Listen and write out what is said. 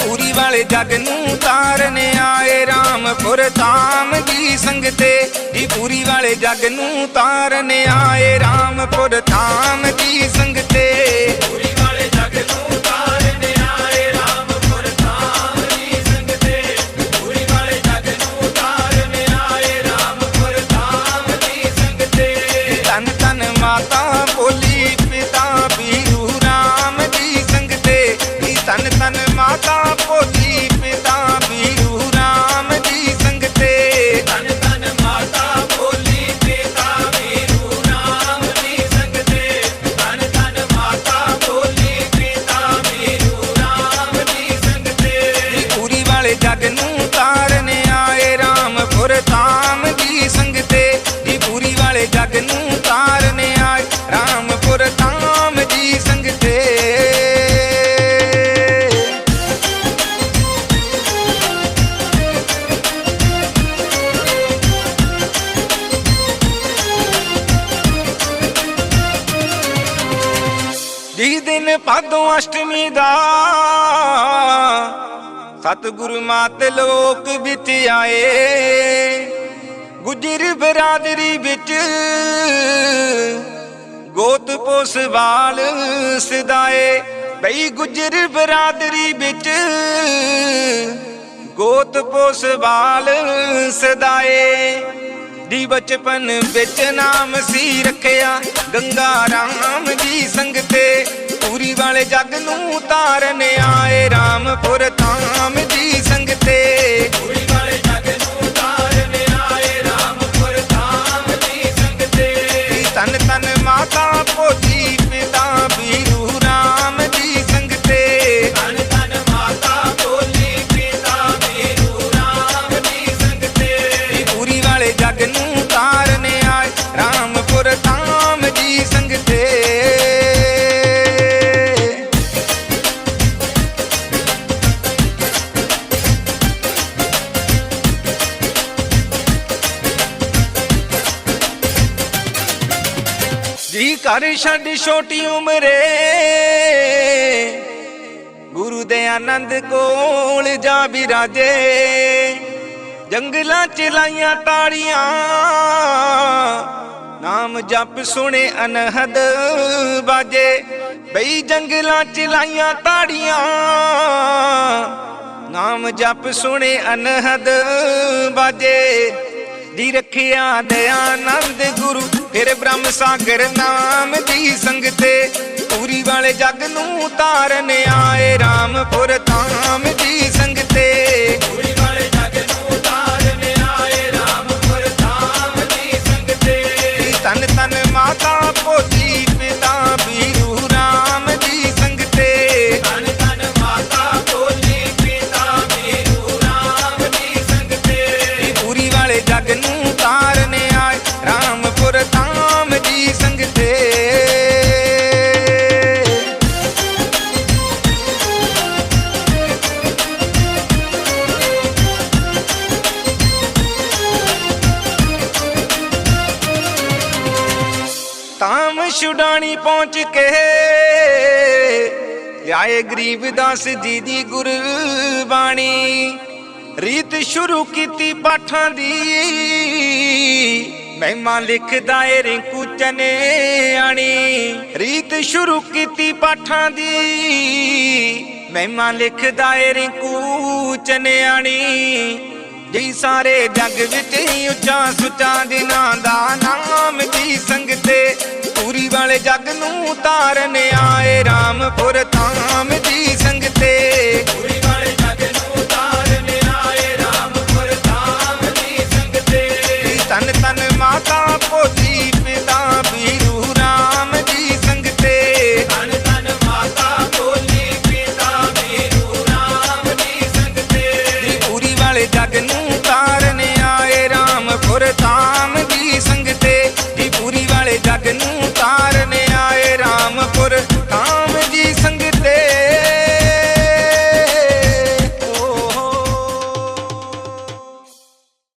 ਪੂਰੀ ਵਾਲੇ ਜੱਗ ਨੂੰ ਤਾਰਨ ਆਏ ਰਾਮਪੁਰ ਧਾਮ ਦੀ ਸੰਗਤੇ ਦੀ ਪੂਰੀ ਵਾਲੇ ਜੱਗ ਨੂੰ ਤਾਰਨ ਆਏ ਰਾਮਪੁਰ ਧਾਮ ਜੀ ਦਿਨ ਭਾਦੋਂ ਅਸ਼ਟਮੀ ਦਾ? ਸਤਿਗੁਰੂ ਮਾਤ ਲੋਕ ਵਿੱਚ ਆਏ। ਗੁਜਰ ਬਰਾਦਰੀ ਵਿੱਚ ਗੋਤ ਪੋਸਵਾਲ ਸਦਾਏ। ਬਈ ਗੁਜਰ ਬਰਾਦਰੀ ਵਿੱਚ ਗੋਤ ਪੋਸਵਾਲ ਸਦਾਏ। ਦੀ ਬਚਪਨ ਵਿੱਚ ਨਾਮ ਸੀ ਰੱਖਿਆ। ਗੰਗਾ ਰਾਮ ਜੀ ਸੰਗਤੇ ਪੂਰੀ ਵਾਲੇ ਜੱਗ ਨੂੰ ਤਾਰਨ ਆਏ ਰਾਮਪੁਰ ਧਾਮ ਜੀ। ਘਰ ਛੱਡ ਛੋਟੀ ਉਮਰੇ। ਗੁਰੂ ਦੇ ਆਨੰਦ ਕੋਲ ਜਾ ਬਿਰਾਜੇ। ਜੰਗਲਾਂ ਚ ਲਾਈਆਂ ਤਾੜੀਆਂ। ਨਾਮ ਜਪ ਸੁਣੇ ਅਨਹਦ ਬਾਜੇ। ਬਈ ਜੰਗਲਾਂ ਚ ਲਾਈਆਂ ਤਾੜੀਆਂ। ਨਾਮ ਜਪ ਸੁਣੇ ਅਨਹਦ ਬਾਜੇ। ਦੀ ਰੱਖਿਆ ਦਇਆਨੰਦ ਗੁਰੂ ਫਿਰ ਬ੍ਰਹਮ ਸਾਗਰ ਨਾਮ ਦੀ ਸੰਗਤੇ ਪੂਰੀ ਵਾਲੇ ਜਗ ਨੂੰ ਤਾਰਨ ਆਏ ਰਾਮਪੁਰ ਧਾਮ ਦੀ ਸੰਗਤੇ। ਛੁਡਾਣੀ ਪਹੁੰਚ ਕੇ ਲਿਆਏ ਗਰੀਬ ਦਾਸ ਜੀ ਦੀ ਗੁਰਬਾਣੀ। ਰੀਤ ਸ਼ੁਰੂ ਕੀਤੀ ਪਾਠਾਂ ਦੀ। ਮਹਿਮਾ ਲਿਖਦਾ ਏ ਰਿੰਕੂ ਚਨੇ ਆਣੀ ਰੀਤ ਸ਼ੁਰੂ ਕੀਤੀ ਪਾਠਾਂ ਦੀ। ਮਹਿਮਾ ਲਿਖਦਾ ਏ ਰਿੰਕੂ ਚਨਿਆਣੀ। ਜੀ ਸਾਰੇ ਜੱਗ ਵਿੱਚ ਹੀ ਉੱਚਾ ਸੁੱਚਾ ਦਿਨਾਂ ਦਾ ਨਾਮ ਦੀ ਸੰਗਤੇ ਪੂਰੀ ਵਾਲੇ ਜੱਗ ਨੂੰ ਤਾਰਨ ਆਏ ਰਾਮਪੁਰ ਧਾਮ ਦੀ ਸੰਗਤੇ।